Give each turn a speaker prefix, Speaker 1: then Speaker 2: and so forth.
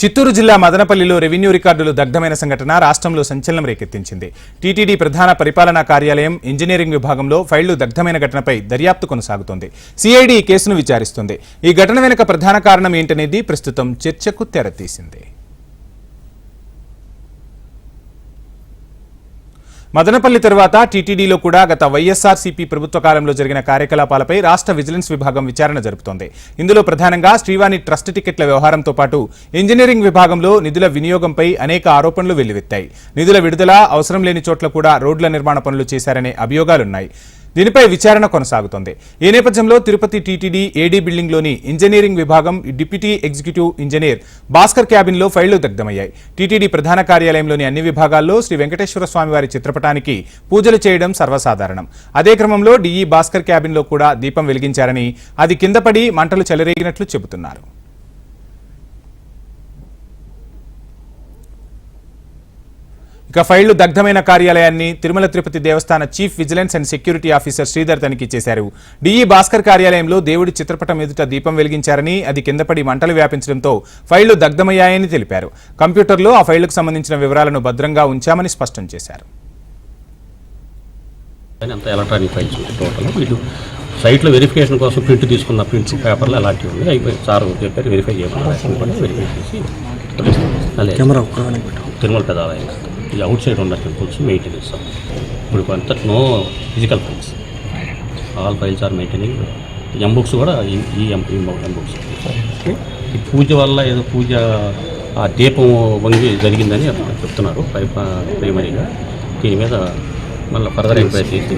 Speaker 1: చిత్తూరు జిల్లా మదనపల్లిలో రెవెన్యూ రికార్డులు దగ్ధమైన సంఘటన రాష్ట్రంలో సంచలనం రేకెత్తించింది. టీటీడీ ప్రధాన పరిపాలనా కార్యాలయం ఇంజనీరింగ్ విభాగంలో ఫైళ్ళు దగ్ధమైన ఘటనపై దర్యాప్తు కొనసాగుతోంది. సిఐడి ఈ కేసును విచారిస్తుంది. ఈ ఘటన వెనుక ప్రధాన కారణం ఏంటనేది ప్రస్తుతం చర్చకు తెరతీసింది. మదనపల్లి తరువాత టీటీడీలో కూడా గత వైఎస్ఆర్సీపీ ప్రభుత్వ కాలంలో జరిగిన కార్యకలాపాలపై రాష్ట్ర విజిలెన్స్ విభాగం విచారణ జరుపుతోంది. ఇందులో ప్రధానంగా శ్రీవాణి ట్రస్ట్ టికెట్ల వ్యవహారంతో పాటు ఇంజనీరింగ్ విభాగంలో నిధుల వినియోగంపై అనేక ఆరోపణలు వెల్లువెత్తాయి. నిధుల విడుదల అవసరం లేని చోట్ల కూడా రోడ్ల నిర్మాణ పనులు చేశారనే అభియోగాలున్నాయి. దీనిపై విచారణ కొనసాగుతోంది. ఈ నేపథ్యంలో తిరుపతి టీటీడీ ఏడీ బిల్డింగ్లోని ఇంజనీరింగ్ విభాగం డిప్యూటీ ఎగ్జిక్యూటివ్ ఇంజనీర్ భాస్కర్ క్యాబిన్లో ఫైళ్ళు దగ్ధమయ్యాయి. టీటీడీ ప్రధాన కార్యాలయంలోని అన్ని విభాగాల్లో శ్రీ వెంకటేశ్వర స్వామివారి చిత్రపటానికి పూజలు చేయడం సర్వసాధారణం. అదే క్రమంలో డిఈ భాస్కర్ క్యాబిన్లో కూడా దీపం వెలిగించారని అది కిందపడి మంటలు చెలరేగినట్లు చెబుతున్నారు. ఇక ఫైళ్ళు దగ్ధమైన కార్యాలయాన్ని తిరుమల తిరుపతి దేవస్థాన chief vigilance and security officer Sridhar తనిఖీ చేశారు. డిఈ భాస్కర్ కార్యాలయంలో దేవుడి చిత్రపటం ఎదుట దీపం వెలిగించారని అది కిందపడి మంటలు వ్యాపించడంతో ఫైళ్ళు దగ్ధమయ్యాయని తెలిపారు. కంప్యూటర్లో ఆ ఫైళ్ళకు సంబంధించిన వివరాలను భద్రంగా ఉంచామని స్పష్టం చేశారు.
Speaker 2: కానీ అంత ఎలక్ట్రానిక్ ఫైల్స్ ఉంటాయి టోటల్. వీళ్ళు సైట్లో వెరిఫికేషన్ కోసం ప్రింట్ తీసుకున్న ప్రింట్స్ పేపర్లు అలాంటివి ఉన్నాయి. అయిపోయి సార్ చెప్పారు వెరిఫై చేయమని. వెరిఫై చేసి తిరుమల పెదాలయం ఇది అవుట్ సైడ్ ఉన్న టెంపుల్స్ మెయింటెనెన్స్ ఇప్పుడు అంత no physical files all files are maintaining M books కూడా ఈ- ఈ ఎం ఎం బుక్స్ ఈ పూజ వల్ల ఏదో పూజ ఆ దీపం వంగి జరిగిందని చెప్తున్నారు ప్రైమరీగా. దీని మీద మళ్ళీ ఫర్దర్ ఎంక్వైరీ చేసి